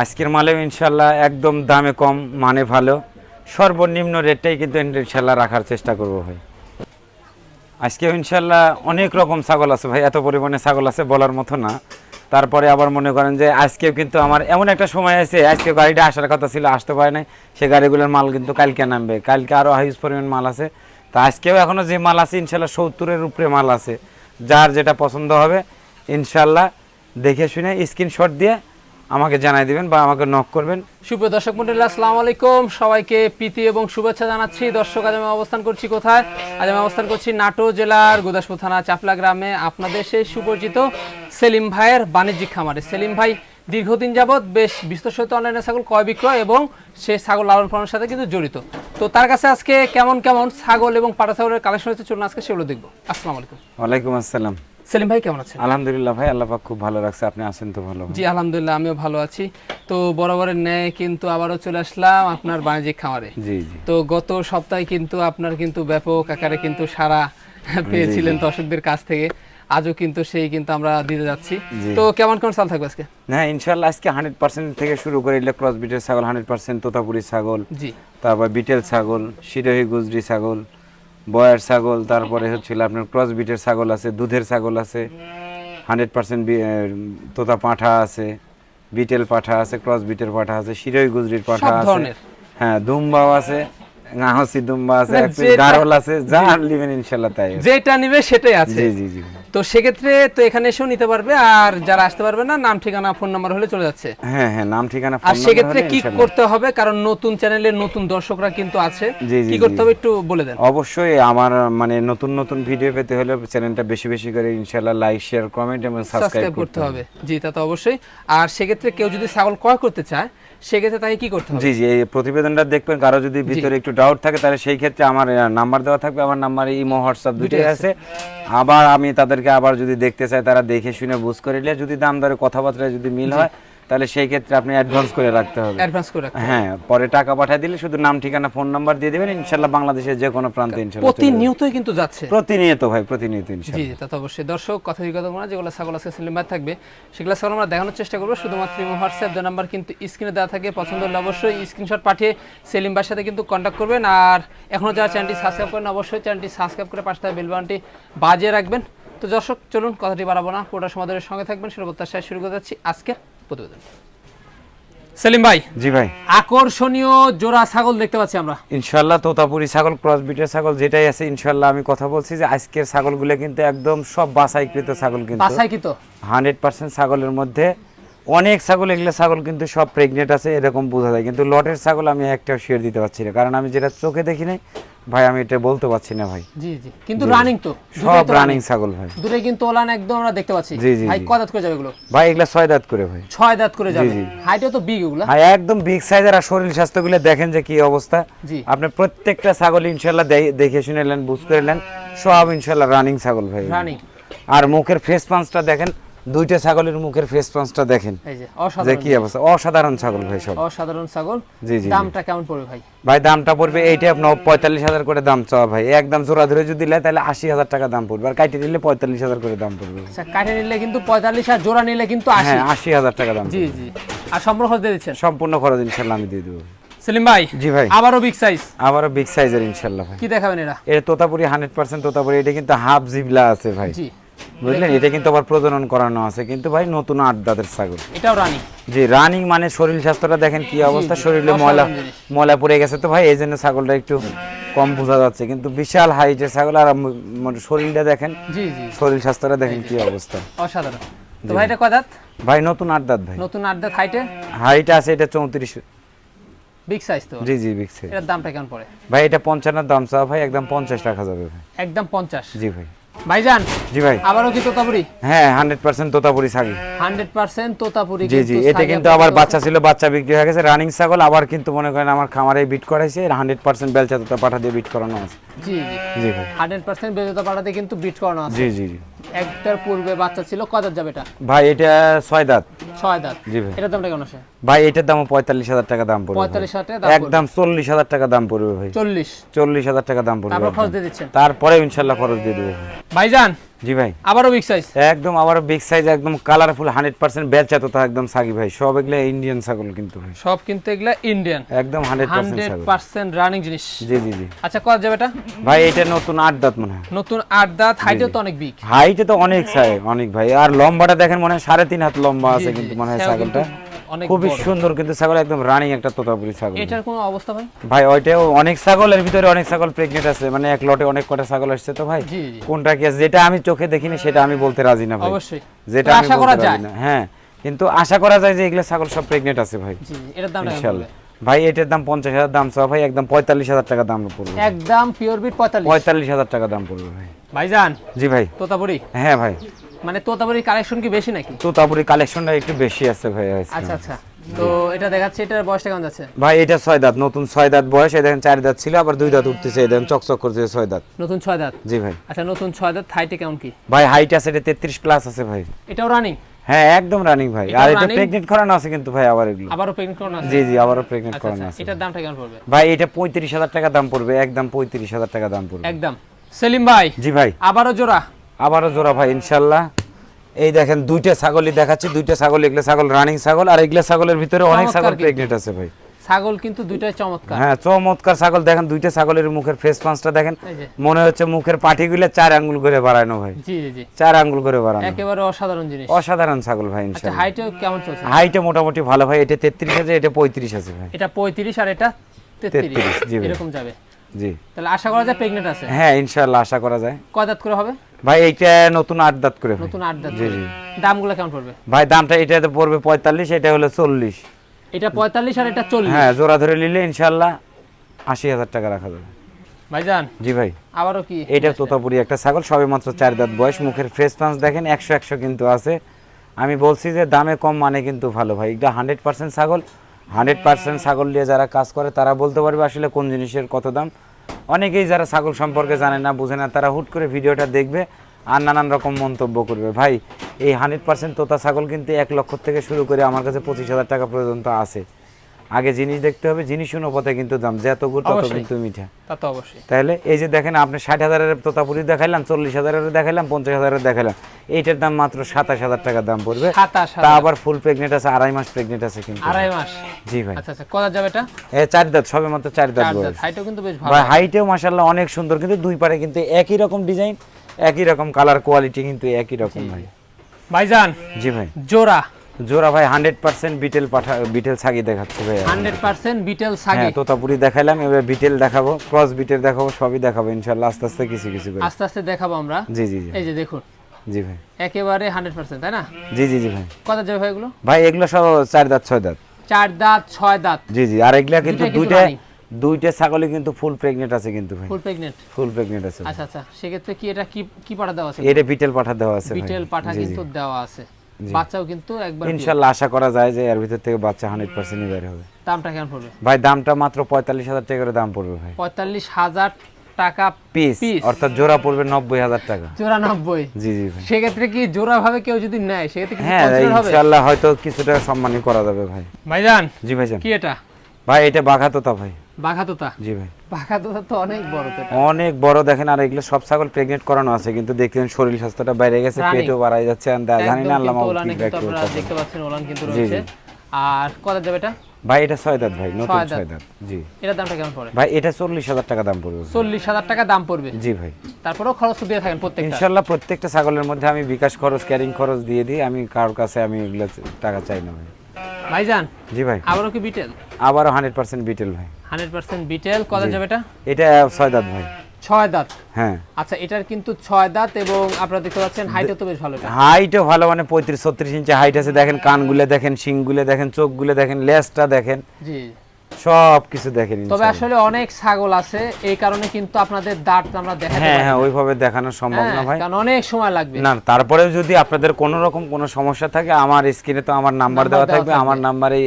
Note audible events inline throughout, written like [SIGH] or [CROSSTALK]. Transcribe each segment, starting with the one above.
আজকের মালেও ইনশাল্লাহ একদম দামে কম মানে ভালো। সর্বনিম্ন রেটটাই কিন্তু ইনশাল্লাহ রাখার চেষ্টা করব ভাই। আজকে ইনশাল্লাহ অনেক রকম ছাগল আছে ভাই, এত পরিমাণে ছাগল আছে বলার মতো না। তারপরে আবার মনে করেন যে আজকেও কিন্তু আমার এমন একটা সময় আছে, আজকে গাড়িটা আসার কথা ছিল, আসতে পারে নাই। সে গাড়িগুলোর মাল কিন্তু কালকে নামবে, কালকে আরও হাইজ পরিমাণ মাল আছে। তা আজকেও এখনও যে মাল আছে, ইনশাল্লাহ সত্তরের উপরে মাল আছে। যার যেটা পছন্দ হবে, ইনশাল্লাহ দেখে শুনে স্ক্রিনশট দিয়ে আমাকে জানাই দিবেন বা আমাকে নক করবেন। সুপ্রিয় দর্শক মন্ডলী আসসালামু আলাইকুম। সবাইকে প্রীতি এবং শুভেচ্ছা জানাচ্ছি। দর্শক আজ আমি অবস্থান করছি কোথায়? আজ আমি অবস্থান করছি নাটো জেলার গুদাসপুর থানা চাপলা গ্রামে। আপনাদের সেই সুপরিচিত সেলিম ভাইয়ের বাণিজ্যিক খামারে। সেলিম ভাই দীর্ঘদিন যাবৎ বেশ বিস্তৃত অনলাইনে ছাগল ক্রয় বিক্রয় এবং সেই ছাগল লালন পালনের সাথে কিন্তু জড়িত। তো তার কাছে আজকে কেমন কেমন ছাগল এবং পাটা ছাগলের কালেকশন হচ্ছে চলুন আজকে সেগুলো দেখব। আসসালামু আলাইকুম। ওয়ালাইকুম আসসালাম। সেলিম ভাই কেমন আছেন? আলহামদুলিল্লাহ ভাই আল্লাহ পাক খুব ভালো রাখছে। আপনি আছেন তো ভালো? জি আলহামদুলিল্লাহ আমিও ভালো আছি। তো বরাবরের ন্যায় কিন্তু আবারও চলে আসলাম আপনার বাণিজ্যিক খামারে। জি জি। তো গত সপ্তাহে কিন্তু আপনার কিন্তু ব্যাপক আকারে কিন্তু সারা পেয়েছিলেন দর্শকদের কাছ থেকে। আজও কিন্তু সেই কিন্তু আমরা দিতে যাচ্ছি। তো কেমন কেমন চাল থাকবে আজকে? হ্যাঁ ইনশাল্লাহ আজকে হান্ড্রেড পার্সেন্ট থেকে শুরু করে এলে ক্রস বিটের ছাগল হান্ড্রেড পার্সেন্ট তোতাপুরি ছাগল জি। তারপর বিটেল ছাগল শিরোহী গুজরি ছাগল বয়ার ছাগল তারপরে হচ্ছিল আপনার ক্রস বিটের ছাগল আছে দুধের ছাগল আছে হান্ড্রেড পার্সেন্ট তোতা পাঠা আছে বিটেল পাঠা আছে ক্রস বিটের পাঠা আছে শিরই গুজরির পাঠা আছে। হ্যাঁ দুম্বাও আছে গাহসি দুম্বা আছে [LAUGHS] গারল আছে যা নেবেন ইনশাল্লাহ তাই। যেটা নিবে সেটাই আছে। জি জি জি। তো সেক্ষেত্রে তো এখানে এসেও নিতে পারবে আর যারা আসতে পারবে না নাম ঠিকানা ফোন নাম্বার হলে চলে যাচ্ছে। হ্যাঁ হ্যাঁ নাম ঠিকানা আর সেক্ষেত্রে কি করতে হবে? কারণ নতুন চ্যানেলের নতুন দর্শকরা কিন্তু আছে। কি করতে হবে একটু বলে দেন। অবশ্যই আমার মানে নতুন নতুন ভিডিও পেতে হলে চ্যানেলটা বেশি বেশি করে ইনশাল্লাহ লাইক শেয়ার কমেন্ট এবং সাবস্ক্রাইব করতে হবে। জি তা তো অবশ্যই। আর সেক্ষেত্রে কেউ যদি ছাগল ক্রয় করতে চায় সেক্ষেত্রে তাকে কি করতে হবে? জি জি এই প্রতিবেদনটা দেখবেন। কারও যদি ভিতরে একটু ডাউট থাকে তাহলে সেই ক্ষেত্রে আমার নাম্বার দেওয়া থাকবে। আমার নাম্বার ইমো হোয়াটসঅ্যাপ দুটোই দুটোই আছে। আবার আমি তাদেরকে আবার যদি দেখতে চাই তারা দেখে শুনে বুঝ করে নিলে যদি দাম দরে কথাবার্তায় যদি মিল হয় তাহলে সেই ক্ষেত্রে আপনি অ্যাডভান্স করে রাখতে হবে। অ্যাডভান্স করে রাখতে হ্যাঁ পরে টাকা পাঠিয়ে দিলে শুধু নাম ঠিকানা ফোন নাম্বার দিয়ে দিবেন ইনশাল্লাহ বাংলাদেশের যে কোনো প্রান্তে যাবে। প্রতিনিয়তই কিন্তু যাচ্ছে। প্রতিনিয়ত ভাই প্রতিনিয়ত ইনশাল্লাহ। জি জি তা তো অবশ্যই। দর্শক কথা বিগত মনে যেগুলো ছাগল আছে সিলিম ভাই থাকবে সেগুলো ছাগল আমরা দেখানোর চেষ্টা করব। শুধুমাত্র ইমো হোয়াটসঅ্যাপ যে নাম্বার কিন্তু স্ক্রিনে দেওয়া থাকে। পছন্দ হলে অবশ্যই স্ক্রিনশট পাঠিয়ে সেলিম ভাইয়ের সাথে কিন্তু কন্ট্যাক্ট করবেন। আর এখনও যারা চ্যানেলটি সাবস্ক্রাইব করেন অবশ্যই চ্যানেলটি সাবস্ক্রাইব করে পাশে থাকা বেলবানটি বাজিয়ে রাখবেন। তো দর্শক চলুন কথাটি বাড়াবো না। পুরোটা সমাধানের সঙ্গে থাকবেন। সেটা প্রত্যাশায় শুরু করে যাচ্ছি আজকের প্রতিবেদন। সেলিম ভাই জি ভাই। আকর্ষণীয় জোড়া ছাগল দেখতে পাচ্ছি আমরা। তোতাপুরি ছাগল ক্রস বিটের ছাগল যেটাই আছে আমি কথা বলছি যে আজকের ছাগলগুলো কিন্তু একদম সব বাছাইকৃত ছাগল কিন্তু। বাসায় কি তো হান্ড্রেড পার্সেন্ট ছাগলের মধ্যে অনেক ছাগল এগুলো ছাগল কিন্তু সব প্রেগনেন্ট আছে এরকম বোঝা যায়। কিন্তু লটের ছাগল আমি একটাও শেয়ার দিতে পারছি না। কারণ আমি যেটা চোখে দেখি নাই ভাই আমি এটা বলতে পারছি না ভাই। জি জি। কিন্তু রানিং তো। সব রানিং ছাগল ভাই। দূরে কিন্তু ওলান একদম আমরা দেখতে পাচ্ছি। জি, জি, ভাই। কয় দাঁত করে যাবে এগুলো? ভাই এগুলা ছয় দাঁত করে ভাই। ছয় দাঁত করে যাবে। হাইটও তো বিগ এগুলো। হ্যাঁ একদম বিগ সাইজের আর শরীর স্বাস্থ্যগুলো দেখেন যে কি অবস্থা। জি। আপনি প্রত্যেকটা ছাগল ইনশাআল্লাহ দেখে শুনে নেন বুঝ করে নেন সব ইনশাল্লাহ রানিং ছাগল ভাই। রানিং আর মুখের ফেস পাঞ্চটা দেখেন দুইটা ছাগলের মুখের ফেস পাঞ্চটা দেখেন। এই যে কি অবস্থা? অসাধারণ ছাগল ভাই সব। অসাধারণ ছাগল। জি, জি। দামটা কেমন পড়বে ভাই? ভাই দামটা পড়বে এইটা আপনার পঁয়তাল্লিশ হাজার করে দাম চাওয়া ভাই। একদম জোড়া ধরে যদি নেয় তাহলে আশি হাজার টাকা দাম পড়বে। আর কাইটে নিলে পঁয়তাল্লিশ হাজার করে দাম পড়বে। আচ্ছা কাটে নিলে কিন্তু পঁয়তাল্লিশ আর জোড়া নিলে কিন্তু হ্যাঁ আশি হাজার টাকা দাম জি জি। আর সম্পূর্ণ খরচ দিয়ে দিচ্ছেন? সম্পূর্ণ খরচ ইনশাল্লাহ আমি দিয়ে দেবো। সেলিম ভাই জি ভাই। আবারও বিগ সাইজ আবারও বিগ সাইজের ইনশাল্লাহ ভাই। কি দেখাবেন এরা? এটা তোতাপুরি হান্ড্রেড পার্সেন্ট তোতাপুরি এটা কিন্তু হাফ জিবলা আছে ভাই। জি। বুঝলেন? এটা কিন্তু আবার প্রজনন করানো আছে কিন্তু ভাই নতুন আট দাঁতের ছাগল। এটাও রানিং। জি রানিং মানে শরীর স্বাস্থ্যটা দেখেন কি অবস্থা শরীরে ময়লা ময়লা পড়ে গেছে তো ভাই এই জন্য ছাগলটা একটু কম বোঝা যাচ্ছে। কিন্তু বিশাল হাইটের ছাগল আর মানে শরীরটা দেখেন জি জি শরীর স্বাস্থ্যটা দেখেন কি অবস্থা। অসাধারণ। তো ভাই এটা কয় দাঁত? ভাই নতুন আট দাঁত ভাই। নতুন আট দাঁত হাইটে হাইট আছে এটা চৌত্রিশ। বিগ সাইজ তো? জি জি বিকছে এটার দামটা কেমন পড়ে? ভাই এটা দাম ভাই একদম পঞ্চাশ রাখা যাবে ভাই। একদম পঞ্চাশ। জি ভাই। ভাইজান জি ভাই। আবারও কি তোতাপুরি? হ্যাঁ হান্ড্রেড পার্সেন্ট তোতাপুরি ছাগি হান্ড্রেড পার্সেন্ট তোতাপুরি জি জি এটা কিন্তু আবার বাচ্চা ছিল বাচ্চা বিক্রি হয়ে গেছে রানিং ছাগল আবার কিন্তু মনে করেন আমার খামারে বিট করাইছে হান্ড্রেড পার্সেন্ট বেলচা তোতা পাঠা দিয়ে বিট করানো আছে। জি জি। জি ভাই। হান্ড্রেড পার্সেন্ট বেজতা পাঠাতে কিন্তু বিট করানো আছে। জি জি জি। একটার পূর্বে বাচ্চা ছিল কত দাঁত যাবে এটা? ভাই এটা ছয় দাঁত। ছয় দাঁত। জি ভাই। এটার দামটা কেমন আছে ভাই এটার দাম পঁয়তাল্লিশ হাজার টাকা দাম পড়বে। পঁয়তাল্লিশ হাজার টাকা দাম একদম চল্লিশ হাজার টাকা দাম পড়বে ভাই। চল্লিশ। চল্লিশ হাজার টাকা দাম পড়বে তারপর খরচ। দিয়ে দিচ্ছেন। তারপরে ইনশাল্লাহ খরচ দিয়ে দেবো ভাই। ভাইজান জি ভাই। আবারও বিগ সাইজ একদম আবার বিগ সাইজ একদম কালারফুল হান্ড্রেড পার্সেন্ট বেলচা তো একদম সাগি ভাই। সব এগুলো ইন্ডিয়ান ছাগল কিন্তু ভাই। সব কিন্তু এগুলা ইন্ডিয়ান একদম হান্ড্রেড পার্সেন্ট রানিং জিনিস। জি জি জি। আচ্ছা কত যাবে এটা? ভাই এটা নতুন আট দাঁত মনে হয়। নতুন আট দাঁত হাইটেও তো অনেক বিগ হাইটে তো অনেক সাই অনেক ভাই। আর লম্বাটা দেখেন মনে হয় সাড়ে তিন হাত লম্বা আছে কিন্তু মনে হয় ছাগলটা। খুবই সুন্দর কিন্তু ছাগল একদম রানিং একটা তোতাপুরি ছাগল। এটার কোনো অবস্থা ভাই? ভাই ওইটাও অনেক ছাগলের ভিতরে অনেক ছাগল প্রেগনেন্ট আছে। মানে এক লটে অনেক কটা ছাগল আসছে তো ভাই। কোনটা কি আছে? যেটা আমি চোখে দেখিনি সেটা আমি বলতে রাজি না ভাই। অবশ্যই। যেটা আমি আশা বলতে করা রাজি যায়। না। হ্যাঁ কিন্তু আশা করা যায় যে এগুলো ছাগল সব প্রেগনেন্ট আছে ভাই। জি এটার দাম ইনশাল্লাহ। ভাই এটার দাম পঞ্চাশ হাজার দাম চাও ভাই একদম পঁয়তাল্লিশ হাজার টাকা দাম পড়বে একদম পিওর বিট পঁয়তাল্লিশ। পঁয়তাল্লিশ হাজার টাকা দাম পড়বে ভাই। ভাইজান জি ভাই। তোতাপুরি। হ্যাঁ ভাই। মানে তোতাপুরির কালেকশন কি বেশি নাকি? তোতাপুরি কালেকশনটা একটু বেশি আছে ভাই আচ্ছা আচ্ছা। তো এটা দেখাচ্ছে এটার বয়সটা কেমন যাচ্ছে? ভাই এটা ছয় দাঁত নতুন ছয় দাঁত বয়স এই দেখেন চার দাঁত ছিল আবার দুই দাঁত উঠতেছে এই দেখেন চকচক করছে ছয় দাঁত। নতুন ছয় দাঁত? জি ভাই। আচ্ছা নতুন ছয় দাঁত হাইটে কেমন কি? ভাই হাইট আছে এটা তেত্রিশ প্লাস আছে ভাই। এটাও রানিং হ্যাঁ একদম রানিং ভাই। আর এটা? প্রেগনেন্ট করানো আছে কিন্তু ভাই আবার এগুলো। আবারও প্রেগনেন্ট করানো আছে? জি জি আবারও প্রেগনেন্ট আচ্ছা করানো আচ্ছা আছে। এটার দামটা কেমন পড়বে? ভাই এটা পঁয়ত্রিশ হাজার টাকা দাম পড়বে একদম পঁয়ত্রিশ হাজার টাকা দাম পড়বে। একদম। সেলিম ভাই জি ভাই। আবারও জোড়া। আবারও জোড়া ভাই ইনশাল্লাহ। এই দেখেন দুইটা ছাগলই দেখাচ্ছি দুইটা ছাগল এগুলো ছাগল রানিং ছাগল আর এগুলো ছাগলের ভিতরে অনেক ছাগল প্রেগনেন্ট আছে ভাই। ছাগল কিন্তু দুইটাই চমৎকার। হ্যাঁ চমৎকার ছাগল। দেখেন দুইটা ছাগলের মুখের ফেস পাঁচটা দেখেন মনে হচ্ছে মুখের পাটিগুলো চার আঙ্গুল করে বাড়ানো ভাই। জি জি চার আঙ্গুল করে বাড়ানো। একেবারে অসাধারণ জিনিস। অসাধারণ ছাগল ভাই আচ্ছা ইনশাল্লাহ। হাইটেও কেমন চলছে? হাইটে মোটামুটি ভালো ভাই এটা তেত্রিশ আছে এটা পঁয়ত্রিশ আছে ভাই। এটা পঁয়ত্রিশ আর এটা 33, জি এরকম যাবে। জি। তাহলে আশা করা যায় প্রেগনেন্ট আছে? হ্যাঁ ইনশাল্লাহ আশা করা যায়। কয় দাঁত করে হবে? ভাই এইটা নতুন আট দাঁত করে নতুন আট দাঁত জি। জি। দামগুলো কেমন পড়বে? ভাই দামটা এটাতে পড়বে পঁয়তাল্লিশ এটা হলো চল্লিশ। এটা পঁয়তাল্লিশ আর এটা চল্লিশ। হ্যাঁ জোড়া ধরে নিলে ইনশাল্লাহ আশি হাজার টাকা রাখা যাবে। ভাইজান জি ভাই। আবারও কি? এটা তোতাপুরি একটা ছাগল সবে মাত্র চার দাঁত বয়স মুখের ফ্রেশ পাঞ্চ দেখেন একশো একশো কিন্তু আছে। আমি বলছি যে দামে কম মানে কিন্তু ভালো ভাই এটা হান্ড্রেড পার্সেন্ট ছাগল। হান্ড্রেড পার্সেন্ট ছাগল নিয়ে যারা কাজ করে তারা বলতে পারবে আসলে কোন জিনিসের কত দাম। অনেকেই যারা ছাগল সম্পর্কে জানে না বুঝে না তারা হুট করে ভিডিওটা দেখবে আর নানান রকম মন্তব্য করবে। ভাই এই হান্ড্রেড পার্সেন্ট তোতা ছাগল কিন্তু এক লক্ষ থেকে শুরু করে আমার কাছে পঁচিশ হাজার টাকা পর্যন্ত আছে। আগে জিনিস দেখতে হবে জিনিস অনুপাতে কিন্তু দাম যত গুড় তত কিন্তু মিঠা। তা তো অবশ্যই। তাহলে এই যে দেখেন আপনি ষাট হাজারের তোতাপুরি দেখাইলাম চল্লিশ হাজারের দেখাইলাম পঞ্চাশ হাজারের দেখাইলাম। এইটার দাম মাত্র সাতাশ হাজার টাকা দাম পড়বে। তা আবার ফুল প্রেগনেন্ট আছে আড়াই মাস প্রেগনেন্ট আছে কিন্তু। আড়াই মাস? জি ভাই। আচ্ছা আচ্ছা কত যাবে এটা? এ চার দাঁত সবে মাত্র চার দাঁত বয়স। হাইটও কিন্তু বেশ ভালো। ভাই হাইটেও মাসাল্লাহ অনেক সুন্দর কিন্তু দুই পারে কিন্তু একই রকম ডিজাইন একই রকম কালার কোয়ালিটি কিন্তু একই রকম ভাই। ভাইজান জি ভাই। জোড়া। জোড়া ভাই হান্ড্রেড পার্সেন্ট বিটেল পাঠা বিটেল ছাগি দেখাচ্ছে ভাই। হান্ড্রেড পার্সেন্ট বিটেল সাগি। হ্যাঁ তোতাপুরি দেখাইলাম এবার বিটেল দেখাবো ক্রস বিটেল দেখাবো সবই দেখাবো ইনশাল্লাহ আস্তে আস্তে কিছু কিছু করে। আস্তে আস্তে দেখাবো আমরা। জি জি জি। এই যে দেখুন জি ভাই। একেবারে হান্ড্রেড পার্সেন্ট তাই না? জি জি জি ভাই। কত যাবে ভাই এগুলো? ভাই এগুলো সব চার দাঁত ছয় দাঁত। চার দাঁত ছয় দাঁত। জি জি আর এগুলা কিন্তু দুইটা দুইটা ছাগলই কিন্তু ফুল প্রেগনেন্ট আছে কিন্তু ভাই। ফুল প্রেগনেন্ট ফুল প্রেগনেন্ট আছে। আচ্ছা আচ্ছা সেক্ষেত্রে কি এটা কি কি পাঠা দেওয়া আছে? এটা বিটেল পাঠা দেওয়া আছে। বিটেল পাঠা। কিন্তু দেওয়া আছে। বাচ্চাও কিন্তু একবার ইনশাল্লাহ আশা করা যায় যে এর ভিতর থেকে বাচ্চা হান্ড্রেড পার্সেন্টই বের হবে। দামটা কেমন পড়বে? ভাই দামটা মাত্র পঁয়তাল্লিশ হাজার টাকা করে দাম পড়বে ভাই। পঁয়তাল্লিশ হাজার টাকা পিস অর্থাৎ জোড়া পড়বে নব্বই হাজার টাকা। চুরানব্বই জি জি ভাই। সেক্ষেত্রে কি জোড়া ভাবে কেউ যদি নেয় সেক্ষেত্রে হ্যাঁ ইনশাল্লাহ হয়তো কিছুটা সম্মানই করা যাবে ভাই। ভাইজান জি ভাই কি এটা? ভাই এটা বাঘা তোতা ভাই। বাঘা তোতা জি ভাই। বাঘা তোতা তো অনেক বড় অনেক বড় দেখেন আর এগুলো সব ছাগল প্রেগনেন্ট করানো আছে কিন্তু দেখছেন শরীর স্বাস্থ্যটা বাইরে গেছে। পেটও বাড়াই যাচ্ছে and জানি না আল্লাহ দেখতে পাচ্ছেন ওলান কিন্তু রয়েছে। আর কত যাবে এটা? ভাই এটা ছয় দাঁত ভাই নতুন ছয় দাঁত। জি। এটার দামটা কেমন পড়ে? ভাই এটা চল্লিশ হাজার টাকা দাম পড়বে। চল্লিশ হাজার টাকা দাম পড়বে? জি ভাই। তারপরেও খরচ দিয়ে থাকেন প্রত্যেকটা? ইনশাল্লাহ প্রত্যেকটা ছাগলের মধ্যে আমি বিকাশ খরচ ক্যারিং খরচ দিয়ে দিই আমি কারোর কাছে আমি এগুলো টাকা চাই না ভাই। ভাইজান জি ভাই। আবারও কি বিটেল? আবারও হান্ড্রেড পার্সেন্ট বিটেল ভাই। হান্ড্রেড পার্সেন্ট বিটেল কত যাবে এটা? এটা ছয় দাঁত ভাই। ছয় দাঁত। হ্যাঁ। আচ্ছা এটার কিন্তু ছয় দাঁত এবং আপনারা দেখতে পাচ্ছেন হাইটও তো বেশ ভালো হাইটও ভালো মানে পঁয়ত্রিশ ছত্রিশ ইঞ্চি হাইট আছে। দেখেন কানগুলো দেখেন শিংগুলো দেখেন চোখগুলো দেখেন লেজটা দেখেন। জি। সব কিছু দেখেন তবে আসলে অনেক ছাগল আছে এই কারণে কিন্তু আপনাদের দাঁত আমরা দেখাতে হ্যাঁ পারি হ্যাঁ। ওইভাবে দেখানো সম্ভব না হ্যাঁ, ভাই। কারণ অনেক সময় লাগবে। না তারপরেও যদি আপনাদের কোনো রকম কোনো সমস্যা থাকে আমার স্ক্রিনে তো আমার নাম্বার দেওয়া থাকবে। আমার নাম্বারে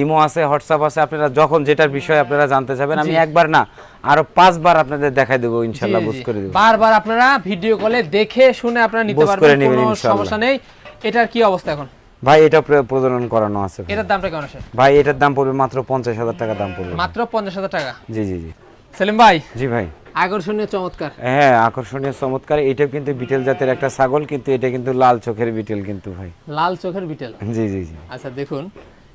ইমো আছে হোয়াটসঅ্যাপ আছে আপনারা যখন যেটার বিষয়ে আপনারা জানতে চাবেন আমি একবার না আরও পাঁচবার আপনাদের দেখাই দেবো ইনশাল্লাহ জি, বুঝ করে দেবো। বারবার আপনারা ভিডিও কলে দেখে শুনে আপনারা নিতে পারবেন কোনো সমস্যা নেই। এটার কি অবস্থা এখন? ভাই এটা প্রজনন করানো আছে এটার দামটা কেমন আছে ভাই এটার দাম পড়বে মাত্র পঞ্চাশ হাজার টাকা দাম পড়বে। মাত্র পঞ্চাশ হাজার টাকা? জি জি জি। সেলিম ভাই জি ভাই। আকর্ষণীয় চমৎকার। হ্যাঁ আকর্ষণীয় চমৎকার। এটাও কিন্তু বিটেল জাতের একটা ছাগল কিন্তু এটা কিন্তু লাল চোখের বিটেল কিন্তু ভাই। লাল চোখের বিটেল? জি জি জি। আচ্ছা দেখুন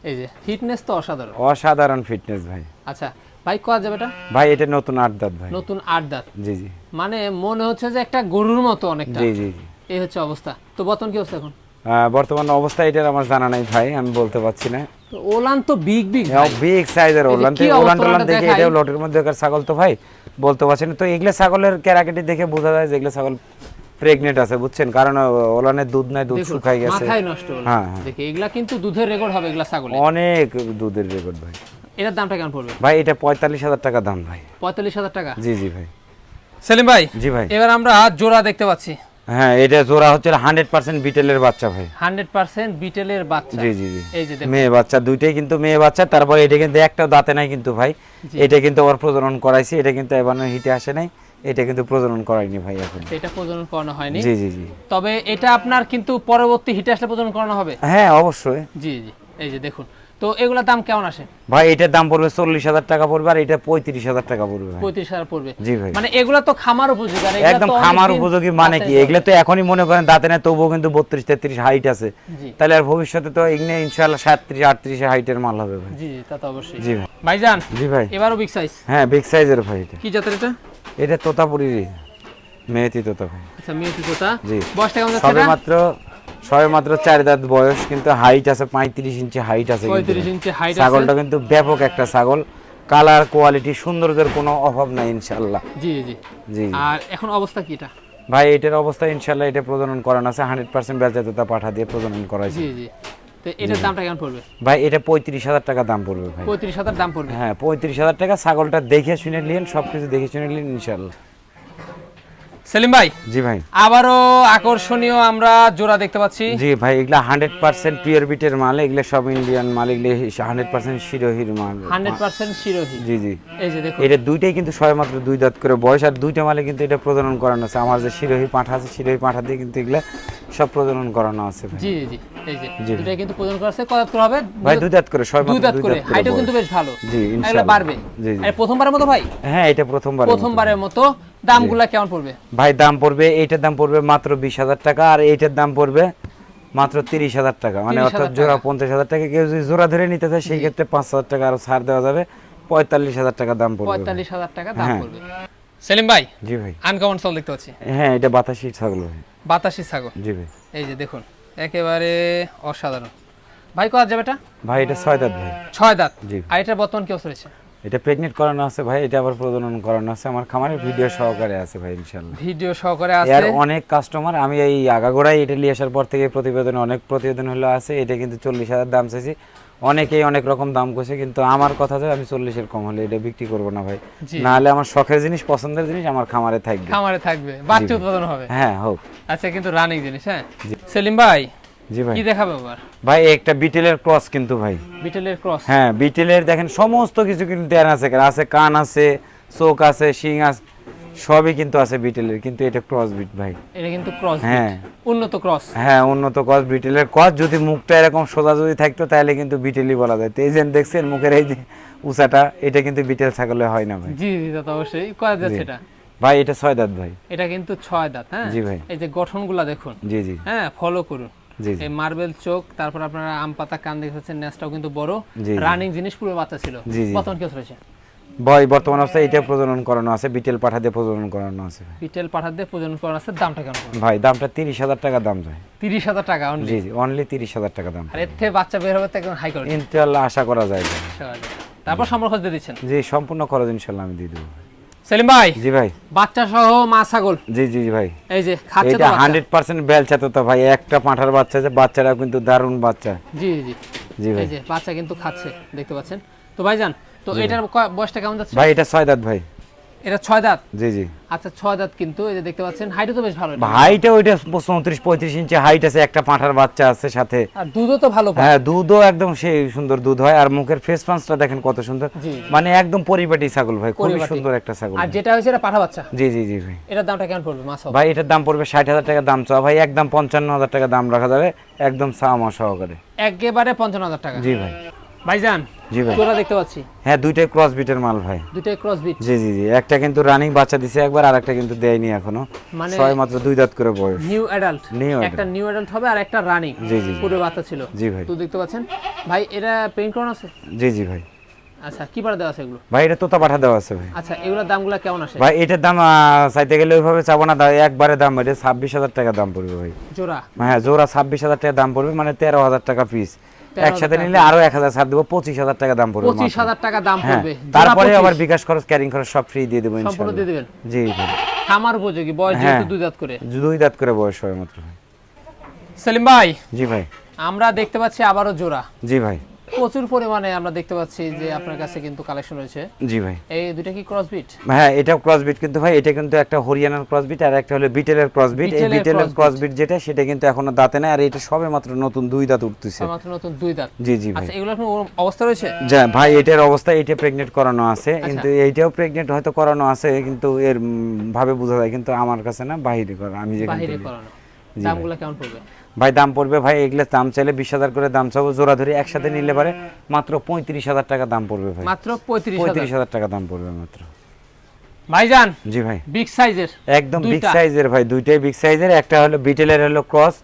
এই যে ফিটনেস তো অসাধারণ। অসাধারণ ফিটনেস ভাই। আচ্ছা ভাই কয়া যাবে এটা? ভাই এটা নতুন আট দাঁত ভাই। নতুন আট দাঁত। জি জি। মানে মনে হচ্ছে যে একটা গরুর মতো অনেকটা। জি জি। এই হচ্ছে অবস্থা। তো বর্তমান কি অবস্থা এখন? বর্তমান অবস্থা এটার আমার জানা নাই ভাই আমি বলতে পারছি না। ওলান তো বিগ বিগ বিগ সাইজের ওলান কি ওলান টোলান দেখে। এটাও লটের মধ্যে কার ছাগল তো ভাই বলতে পারছি না। তো এগুলো ছাগলের ক্যারাকেটি দেখে বোঝা যায় যে এগুলো ছাগল প্রেগনেন্ট আছে বুঝছেন? কারণ ওলানের দুধ নাই দুধ শুকাই গেছে। মাথায় নষ্ট হলো। হ্যাঁ, হ্যাঁ। দেখি এগুলা কিন্তু দুধের রেকর্ড হবে এগুলা ছাগলে অনেক দুধের রেকর্ড ভাই। এটার দামটা কেমন পড়বে? ভাই এটা পঁয়তাল্লিশ হাজার টাকা দাম ভাই। পঁয়তাল্লিশ হাজার টাকা? জি জি ভাই। সেলিম ভাই জি ভাই। এবার আমরা জোড়া দেখতে পাচ্ছি। হ্যাঁ এটা জোড়া হচ্ছে হান্ড্রেড পার্সেন্ট বিটেলের বাচ্চা ভাই। হান্ড্রেড পার্সেন্ট বিটেলের বাচ্চা। জি জি জি। এই যে দেখুন। মেয়ে বাচ্চা দুইটাই কিন্তু মেয়ে বাচ্চা তারপরে এটা কিন্তু একটাও দাঁতে নাই কিন্তু ভাই। এটা কিন্তু আবার প্রজনন করাইছি এটা কিন্তু এবার হিটে আসে নাই এটা কিন্তু প্রজনন করাইনি ভাই এখন। সেটা প্রজনন করানো হয়নি। জি জি জি। তবে এটা আপনার কিন্তু পরবর্তী হিটে আসলে প্রজনন করানো হবে? হ্যাঁ অবশ্যই। জি জি। এই যে দেখুন। তো এগুলোর দাম কেমন আসে? ভাই এটার দাম পড়বে চল্লিশ হাজার টাকা পড়বে আর এটা পঁয়ত্রিশ হাজার টাকা পড়বে পঁয়ত্রিশ হাজার পড়বে। জি ভাই। মানে এগুলা তো খামার উপযোগী একদম খামার উপযোগী মানে কি? এগুলো তো এখনই মনে করেন দাঁতে নেই তবুও কিন্তু বত্রিশ তেত্রিশ হাইট আছে। তাহলে আর ভবিষ্যতে তো এগুলো ইনশাল্লাহ সাতত্রিশ আটত্রিশ হাইটের মাল হবে ভাই। জি তা তো অবশ্যই। জি ভাই। ভাইজান জি ভাই। এবারও বিগ সাইজ হ্যাঁ বিগ সাইজের ভাই এটা। কি জাতের এটা? এটা তোতাপুরিরই মেয়েতি তোতা ভাই। আচ্ছা মিউটি তোতা। জি। বয়সটা কেমন যাচ্ছে মাত্র সবে মাত্র চার দাঁত বয়স কিন্তু হাইট আছে পঁয়ত্রিশ ইঞ্চি হাইট আছে ছাগলটা কিন্তু ব্যাপক একটা ছাগল। কালার কোয়ালিটি সৌন্দর্যের কোনো অভাব নাই ইনশাল্লাহ জি জি জি। আর এখন অবস্থা কি এটা? ভাই এটার অবস্থা ইনশাল্লাহ এটা প্রজনন করানো আছে। হান্ড্রেড পার্সেন্ট বেলজাততা পাঠা দিয়ে প্রজনন করাইছে। জি জি। তো এটার দামটা কেমন পড়বে? ভাই এটা পঁয়ত্রিশ হাজার টাকা দাম পড়বে ভাই। পঁয়ত্রিশ হাজার দাম পড়বে? হ্যাঁ পঁয়ত্রিশ হাজার টাকা ছাগলটা দেখে শুনে নিলেন সব কিছু দেখে শুনে নিলেন ইনশাল্লাহ সেলিম ভাই জি ভাই। আবারও আকর্ষণীয় আমরা জোড়া দেখতে পাচ্ছি। জি ভাই এগুলা হান্ড্রেড পার্সেন্ট পিওর বিটের মাল এগুলো সব ইন্ডিয়ান মাল এগুলো হান্ড্রেড পার্সেন্ট শিরোহির মাল। Hundred percent Sirohi. জি জি। এই যে দেখুন। এটা দুইটাই কিন্তু সবে মাত্র দুই দাঁত করে বয়স আর দুইটা মালে কিন্তু এটা প্রজনন করানো আছে। আমার যে শিরোহী পাঠা আছে শিরোহী পাঠা দিয়ে কিন্তু এগুলা সব প্রজনন করানো আছে ভাই। জি জি এই যে। দুটাই কিন্তু প্রদান করা আছে। কত করে হবে? ভাই দুই দাঁত করে সবে দুই দাঁত করে। হাইটও কিন্তু বেশ ভালো। জি ইনশাআল্লাহ। বাড়বে। জি জি। প্রথমবারের মতো ভাই? হ্যাঁ এটা প্রথমবার প্রথমবারের মতো। দামগুলা কেমন পড়বে? ভাই দাম পড়বে এইটার দাম পড়বে মাত্র বিশ হাজার টাকা আর এইটার দাম পড়বে মাত্র তিরিশ হাজার টাকা। মানে অর্থাৎ জোড়া পঞ্চাশ হাজার টাকা কেউ যদি জোড়া ধরে নিতে চায় সেই ক্ষেত্রে পাঁচ হাজার টাকা আরও ছাড় দেওয়া যাবে। পঁয়তাল্লিশ হাজার টাকা দাম পড়বে পঁয়তাল্লিশ হাজার টাকা দাম হ্যাঁ। পড়বে। সেলিম ভাই জি ভাই। আনকমন সল দেখতে পাচ্ছি। হ্যাঁ এটা বাতাসি ছাগল বাতাসি ছাগল। জি ভাই। এই যে দেখুন একেবারে অসাধারণ। ভাই কত যাবে এটা? ভাই এটা ছয় দাঁত ভাই। ছয় দাঁত। জি। আর এটা বর্তমান কি অবস্থা রয়েছে? এটা প্রেগনেন্ট করানো আছে ভাই এটা আবার প্রজনন করানো আছে আমার খামারে ভিডিও সহকারে আছে ভাই ইনশাল্লাহ ভিডিও সহকারে এর আছে। অনেক কাস্টমার আমি এই আগাগোড়াই এটা নিয়ে আসার পর থেকে প্রতিবেদন অনেক প্রতিবেদন হলো আছে এটা কিন্তু চল্লিশ হাজার দাম চাইছি। অনেকেই অনেক রকম দাম করছে কিন্তু আমার কথা যে আমি চল্লিশের কম হলে এটা বিক্রি করব না ভাই। না হলে আমার শখের জিনিস পছন্দের জিনিস আমার খামারে থাকবে। খামারে থাকবে বাচ্চা উৎপাদন হবে। হ্যাঁ হোক। আচ্ছা কিন্তু রানিং জিনিস হ্যাঁ। সেলিম ভাই জি ভাই। কি দেখাবে ভাই একটা বিটেলের ক্রস কিন্তু ভাই। বিটেলের ক্রস? হ্যাঁ বিটেলের দেখেন সমস্ত কিছু কিন্তু দেন আছে আছে কান আছে চোখ আছে শিং আছে সবই কিন্তু আছে বিটেলের কিন্তু এটা ক্রস বিট ভাই। এটা কিন্তু ক্রস হ্যাঁ। উন্নত ক্রস। হ্যাঁ উন্নত কস বিটেলের কস যদি মুখটা এরকম সোজা যদি থাকতো তাহলে কিন্তু বিটেলই বলা যায়। তো এই যে দেখছেন মুখের এই যে উঁচাটা এটা কিন্তু বিটেল ছাগলে হয় না ভাই। জি জি তো অবশ্যই। কয় যাচ্ছে এটা ভাই এটা ছয় দাঁত ভাই। এটা কিন্তু ছয় দাঁত হ্যাঁ? জি ভাই। এই যে গঠনগুলা দেখুন। জি জি। হ্যাঁ ফলো করুন। এই মার্বেল চোখ তারপর আপনারা আম পাতা কান দেখতেছেন নেসটাও কিন্তু বড়। রানিং জিনিস পুরো বাচ্চা ছিল। বর্তমান কি রয়েছে ভাই বর্তমান অবস্থায় এটা প্রজনন করানো আছে বিটেল পাঠা দিয়ে প্রজনন করানো আছে। বিটেল পাঠার দিয়ে প্রজনন করা আছে দামটা কেমন ভাই দামটা তিরিশ হাজার টাকা দাম যায়। তিরিশ হাজার টাকা অনলি জি জি অনলি তিরিশ হাজার টাকা দাম। আর এর থেকে বাচ্চা বের হবে তো একদম হাই কোয়ালিটি ইনশাল্লাহ আশা করা যায়। তারপর সম্পর্ক খোঁজ দিয়ে দিচ্ছেন? জি সম্পূর্ণ খরচ ইনশাল্লাহ আমি দিয়ে দেবো। সেলিম ভাই জি ভাই। বাচ্চা সহ মা ছাগল। জি জি জি ভাই। এই যে খাচ্ছে তো। হান্ড্রেড পার্সেন্ট বেলচা তো তো ভাই একটা পাঁঠার বাচ্চা আছে বাচ্চারা কিন্তু দারুণ বাচ্চা। জি জি জি। ভাই। এই যে বাচ্চা কিন্তু খাচ্ছে দেখতে পাচ্ছেন। তো ভাইজান তো এটার বয়সটা কেমন যাচ্ছে? ভাই এটা ছয় দাঁত ভাই। এটা ছয় দাঁত? জি জি। আচ্ছা ছয় দাঁত কিন্তু এই যে দেখতে পাচ্ছেন হাইটও তো বেশ ভালো। ওইটা চৌত্রিশ পঁয়ত্রিশ ইঞ্চি হাইট আছে একটা পাঁঠার বাচ্চা আছে সাথে। আর দুধও তো ভালো হ্যাঁ দুধও একদম সেই সুন্দর দুধ হয় আর মুখের ফেস পাঁচটা দেখেন কত সুন্দর। মানে একদম পরিপাটি ছাগল ভাই খুবই সুন্দর একটা ছাগল আর যেটা হয়েছে এটা পাঠা বাচ্চা? জি জি জি ভাই। এটার দামটা কেমন পড়বে মাছ ভাই এটার দাম পড়বে ষাট হাজার টাকা দাম চাওয়া। ভাই একদম পঞ্চান্ন হাজার টাকা দাম রাখা যাবে একদম সামা সহকারে। একেবারে পঞ্চান্ন হাজার টাকা। জি ভাই। ভাইজান জি ভাই। জোড়া দেখতে পাচ্ছি। হ্যাঁ দুইটাই ক্রস বিটের মাল ভাই। ক্রস বিট জি জি জি। একটা কিন্তু রানিং বাচ্চা দিছে একবার আর একটা কিন্তু দেয়নি এখনও। মানে- ছয় মাত্র দুই দাঁত করে বয়স। নিউ অ্যাডাল্ট একটা নিউ অ্যাডাল্ট হবে আর একটা রানিং জি জি। পুরো বাচ্চা ছিল। জি ভাই। তো দেখতে পাচ্ছেন। ভাই এটা প্রিন্ট করানো আছে? জি জি ভাই। আচ্ছা কি পাড়া দেওয়া আছে এগুলো? ভাই এটা তোতা পাঠা দেওয়া আছে ভাই। আচ্ছা এগুলোর দামগুলো কেমন আসে? ভাই এটার দাম চাইতে গেলে ওইভাবে চাবো না। একবারে দাম এটা ছাব্বিশ হাজার টাকা দাম পড়বে ভাই। জোড়া? হ্যাঁ জোড়া ছাব্বিশ হাজার টাকা দাম পড়বে মানে তেরো হাজার টাকা পিস 13,000 একসাথে নিলে আরও এক হাজার ছাড় দেবো পঁচিশ হাজার টাকা দাম পড়বে পঁচিশ হাজার টাকা দাম হ্যাঁ পড়বে। তারপরে আবার বিকাশ খরচ ক্যারিং খরচ সব ফ্রি দিয়ে দেবো সম্পূর্ণ দিয়ে দিবেন? জি খামার উপযোগী বয়স হ্যাঁ। যেহেতু দুই দাঁত করে। দুই দাঁত করে বয়স হয় মাত্র। সেলিম ভাই জি ভাই। আমরা দেখতে পাচ্ছি আবারও জোড়া। জি ভাই। প্রচুর পরিমাণে আমরা দেখতে পাচ্ছি যে আপনার কাছে কিন্তু কালেকশন রয়েছে। জি ভাই। এই দুইটা কি ক্রস বিট হ্যাঁ এটাও ক্রসবিট কিন্তু ভাই এটা কিন্তু একটা হরিয়ানার ক্রসবিট আর একটা হলো বিটেলের ক্রসবিট এই বিটেলের crossbreed। ক্রসবিট যেটা সেটা কিন্তু এখনও দাঁতে নাই আর এটা সবে মাত্র নতুন দুই দাঁত উঠতেছে। মাত্র নতুন দুই দাঁত। জি জি ভাই। আচ্ছা এগুলো এখন অবস্থা রয়েছে? যা ভাই এটার অবস্থা এটা প্রেগনেন্ট করানো আছে আচ্ছা। কিন্তু এইটাও প্রেগনেন্ট হয়তো করানো আছে কিন্তু এর ভাবে বোঝা যায় কিন্তু আমার কাছে না বাইরে করা আমি যেখানে বাহিরে করানো। দামগুলো কেমন পড়বে? ভাই দাম পড়বে ভাই এগুলো দাম চাইলে বিশ হাজার করে দাম চাবো জোড়া ধরে একসাথে নিলে পারে মাত্র পঁয়ত্রিশ হাজার টাকা দাম পড়বে ভাই। মাত্র পঁয়ত্রিশ হাজার। টাকা দাম পড়বে মাত্র। ভাইজান জি ভাই। বিগ সাইজের একদম বিগ সাইজের ভাই দুইটাই বিগ সাইজের একটা হলো বিটেলের হলো ক্রস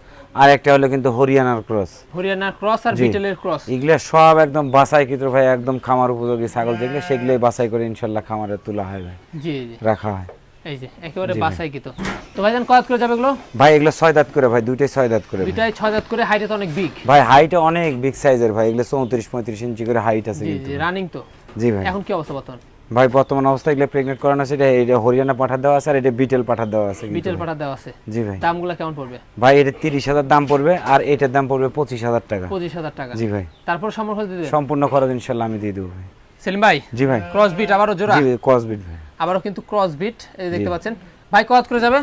আর একটা হলো কিন্তু হরিয়ানার ক্রস। হরিয়ানার ক্রস আর বিটেলের ক্রস। এগুলো সব একদম বাছাই কিন্তু ভাই একদম খামার উপযোগী ছাগল যেগুলো সেগুলোই বাছাই করে ইনশাল্লাহ খামারে তোলা হয় ভাই। জি জি। রাখা হয়। এই যে একেবারে বাসাই কিতো তো ভাইজান কত করে যাবে এগুলো? ভাই এগুলো ছয় দাঁত করে ভাই দুইটাই ছয় দাঁত করে। দুইটাই ছয় দাঁত করে হাইটে তো অনেক বিগ ভাই হাইট অনেক বিগ সাইজের ভাই এগুলো চৌত্রিশ পঁয়ত্রিশ ইঞ্চি করে হাইট আছে কিন্তু। রানিং তো। জি ভাই। এখন কি অবস্থা বর্তমান? ভাই বর্তমান অবস্থায় এগুলো প্রেগনেন্ট করানো আছে এটা এটা হরিয়ানা পাঠা দেওয়া আছে আর এটা বিটেল পাঠা দেওয়া আছে বিটেল। পাটা দেওয়া আছে। জি ভাই। দামগুলো কেমন পড়বে? ভাই এটা তিরিশ হাজার দাম পড়বে আর এটার দাম পড়বে পঁচিশ হাজার টাকা। পঁচিশ হাজার টাকা। জি ভাই। তারপর দিয়ে দেবেন? সম্পূর্ণ খরচ ইনশাল্লাহ আমি দিয়ে দেবো ভাই। সেলিম ভাই জি ভাই। ক্রস বিট আবারও জোড়া? জি কসবিট ভাই। আবারও কিন্তু ক্রস বিট এই দেখতে পাচ্ছেন। ভাই কত করে যাবে?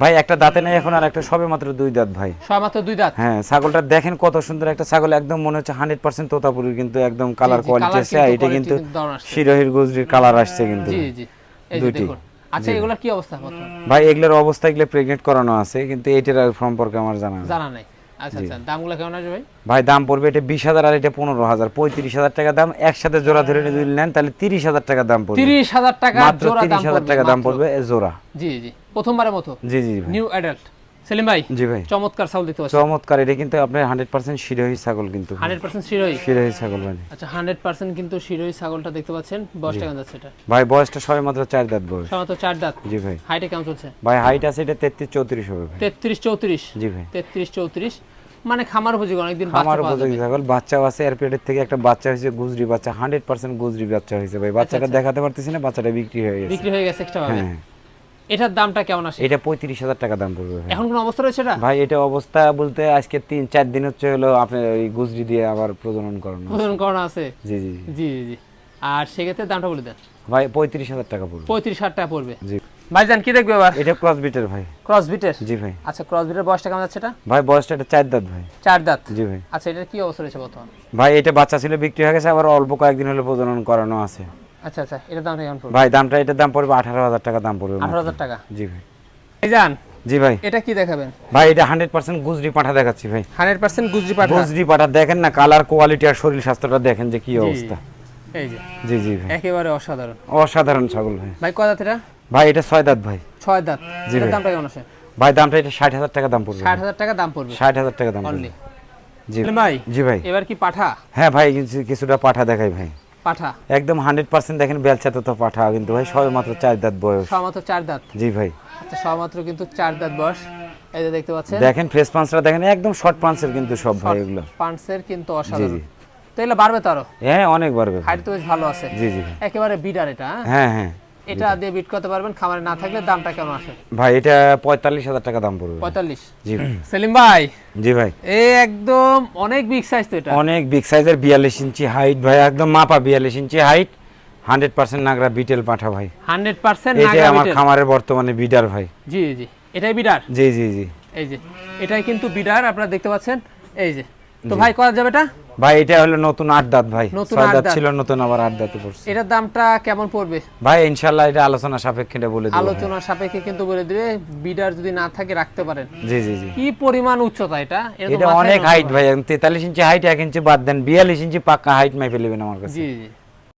ভাই একটা দাঁতে নেই এখন আর একটা সবে মাত্র দুই দাঁত ভাই। ছয় মাত্র দুই দাঁত? হ্যাঁ ছাগলটা দেখেন কত সুন্দর একটা ছাগল একদম মনে হচ্ছে হান্ড্রেড পার্সেন্ট তোতাপুরির কিন্তু একদম কালার কোয়ালিটি আছে এটা কিন্তু। শিরোহির গুজরির কালার আসছে কিন্তু। জি জি। দেখুন। আচ্ছা এগুলোর কি অবস্থা ভাই এগুলোর অবস্থা এগুলো প্রেগনেন্ট করানো আছে কিন্তু এটার সম্পর্কে আমার জানা। জানা নাই। আচ্ছা আচ্ছা দামগুলো কেমন আসবে ভাই? ভাই দাম পড়বে এটা বিশ হাজার আর এটা পনেরো হাজার। পঁয়ত্রিশ হাজার টাকা দাম। একসাথে জোড়া ধরে যদি নেন তাহলে তিরিশ হাজার টাকা দাম পড়বে। তিরিশ হাজার টাকা মাত্র তিরিশ হাজার টাকা দাম পড়বে জোড়া। জি জি প্রথমবারের মতো। জি জি নিউ অ্যাডাল্ট সেলিম ভাই জি ভাই। চমৎকার ছাগল দেখতে পাচ্ছি চমৎকার এটা কিন্তু আপনার হান্ড্রেড পার্সেন্ট শিরোহী ছাগল কিন্তু ছাগল আচ্ছা কিন্তু ছাগলটা দেখতে পাচ্ছেন। বয়সটা কেমন যাচ্ছে এটা? ভাই বয়সটা সবে মাত্র চার দাঁত বয়স। দাঁত। জি ভাই। হাইটে কেমন চলছে? ভাই হাইট আছে এটা তেত্রিশ চৌত্রিশ হবে ভাই। তেত্রিশ চৌত্রিশ। জি ভাই। তেত্রিশ চৌত্রিশ। মানে খামার উপযোগী অনেকদিন বাচ্চা পাওয়া উপযোগী ছাগল। বাচ্চাও আছে এর পেটের থেকে একটা বাচ্চা হয়েছে গুজরি বাচ্চা হান্ড্রেড পার্সেন্ট গুজরি বাচ্চা হয়েছে ভাই। বাচ্চাটা আচ্ছা। দেখাতে পারতেছি না বাচ্চাটা বিক্রি হয়ে গেছে। বিক্রি হয়ে গেছে ভাবে? হ্যাঁ। এটার দামটা কেমন আসে? এটা পঁয়ত্রিশ হাজার টাকা দাম পড়বে এখন কোন অবস্থা রয়েছে এটা? ভাই এটা অবস্থা বলতে আজকে তিন চার দিন হচ্ছে হলো আপনার ওই গুজরি দিয়ে আবার প্রজনন করানো ওজন করানো আছে? জি। জি জি জি। আর সেক্ষেত্রে দামটা বলে দেন। ভাই পঁয়ত্রিশ হাজার টাকা পড়বে। পঁয়ত্রিশ হাজার টাকা পড়বে। জি। ভাইজান কি দেখবে এবার? এটা ক্রস বিটের ভাই। ক্রস বিটের জি ভাই। আচ্ছা ক্রস বিটের বয়সটা কেমন যাচ্ছে এটা? ভাই বয়সটা এটা চার দাঁত ভাই। চার দাঁত? জি ভাই। আচ্ছা এটার কি অবস্থা রয়েছে বর্তমান? ভাই এটা বাচ্চা ছিল বিক্রি হয়ে গেছে আবার অল্প কয়েকদিন হলো প্রজনন করানো আছে। আচ্ছা আচ্ছা এটার দামটা কেমন পড়বে? ভাই দামটা এটার দাম পড়বে আঠারো হাজার টাকা দাম পড়বে আঠারো হাজার টাকা? জি ভাই। ভাইজান জি ভাই। এটা কি দেখাবেন? ভাই এটা হান্ড্রেড পার্সেন্ট গুজরি পাঠা দেখাচ্ছি ভাই। হান্ড্রেড পার্সেন্ট গুজরি পাঠা? গুজরি পাঠা দেখেন না কালার কোয়ালিটি আর শরীর স্বাস্থ্যটা দেখেন যে কি অবস্থা। এই যে। জি জি ভাই। একেবারে অসাধারণ। অসাধারণ ছাগল ভাই। ভাই কয় দাঁত এটা? ভাই এটা ছয় দাঁত ভাই। ছয় দাঁত। জি। দামটা কেমন আছে? ভাই দামটা এটা ষাট হাজার টাকা দাম পড়বে। ষাট হাজার টাকা দাম পড়বে। ষাট হাজার টাকা দাম পড়বে। জি। ভাই জি ভাই। এবার কি পাঠা? হ্যাঁ ভাই কিছুটা পাঠা দেখাই ভাই। পাঠা? একদম হান্ড্রেড পার্সেন্ট দেখেন বেলচাতে তো পাঠা কিন্তু ভাই সবে মাত্র চার দাঁত বয়স। সমাত্র চার দাঁত? জি ভাই। আচ্ছা সমাত্র কিন্তু চার দাঁত বয়স। এই যে দেখতে পাচ্ছেন। দেখেন ফ্রেশ পাঞ্চটা দেখেন একদম শর্ট পাঞ্চের কিন্তু সব ভাই এগুলো। পান্সের কিন্তু অসাধারণ। তো এগুলো বাড়বে তো আরও? হ্যাঁ অনেক বাড়বে ভাই। হাইট তো বেশ ভালো আছে। জি জি একেবারে বিডার এটা হ্যাঁ? হ্যাঁ হ্যাঁ। এটা দিয়ে বিট করতে পারবেন খামারে না থাকলে দামটা কেমন আসে? ভাই এটা পঁয়তাল্লিশ হাজার টাকা দাম পড়বে। পঁয়তাল্লিশ? জি। সেলিম ভাই? জি ভাই। এ একদম অনেক বিগ সাইজ তো এটা। অনেক বিগ সাইজের বিয়াল্লিশ ইঞ্চি হাইট ভাই একদম মাপা বিয়াল্লিশ ইঞ্চি হাইট হান্ড্রেড পার্সেন্ট নাগরা বিটেল পাঠা ভাই। হান্ড্রেড পার্সেন্ট এটাই আমার খামারের বর্তমানে বিডার ভাই। জি জি এটাই বিডার জি জি জি। এই যে এটাই কিন্তু বিডার আপনারা দেখতে পাচ্ছেন। এই যে তো ভাই করা যাবে এটা? ভাই এটা হলো নতুন আট দাঁত ভাই। ছয় দাঁত। ছিল নতুন আবার আট দাঁতে পড়ছে। এটার দামটা কেমন পড়বে? ভাই ইনশাল্লাহ এটা আলোচনা সাপেক্ষে এটা বলে দিই আলোচনা সাপেক্ষে কিন্তু বলে দিবে বিডার যদি না থাকে রাখতে পারেন। জি জি জি। কি পরিমাণ উচ্চতা এটা? এটা অনেক হাইট ভাই তেতাল্লিশ ইঞ্চি হাইট 1 ইঞ্চি বাদ দেন বিয়াল্লিশ ইঞ্চি পাকা হাইট মাই ফেলবেন আমার কাছে। জি জি।